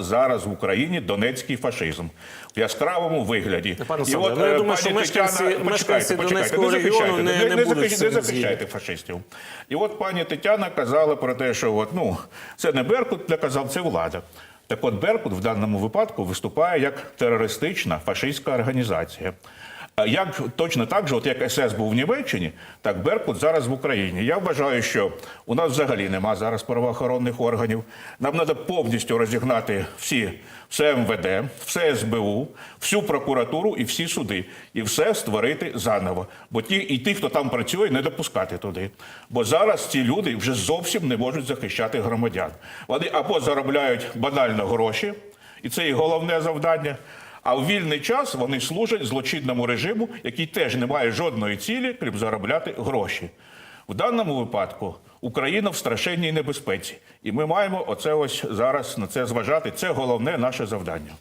Зараз в Україні донецький фашизм в яскравому вигляді. Пане І от, ну, я е, думаю, що мешканці- Тетяна- мешканці Донецького не регіону захищайте, не- не будуть не захищайте фашистів. І от пані Тетяна казала про те, що от, ну, це не Беркут не казав, це влада. Так от Беркут в даному випадку виступає як терористична фашистська організація. А Як точно так же, от як СС був в Німеччині, так Беркут зараз в Україні. Я вважаю, що у нас взагалі нема зараз правоохоронних органів. Нам треба повністю розігнати всі все МВД, все СБУ, всю прокуратуру і всі суди, і все створити заново. Бо ті і ті, хто там працює, не допускати туди. Бо зараз ці люди вже зовсім не можуть захищати громадян. Вони або заробляють банально гроші, і це і головне завдання. А в вільний час вони служать злочинному режиму, який теж не має жодної цілі, крім заробляти гроші. В даному випадку Україна в страшенній небезпеці, і ми маємо оце ось зараз на це зважати. Це головне наше завдання.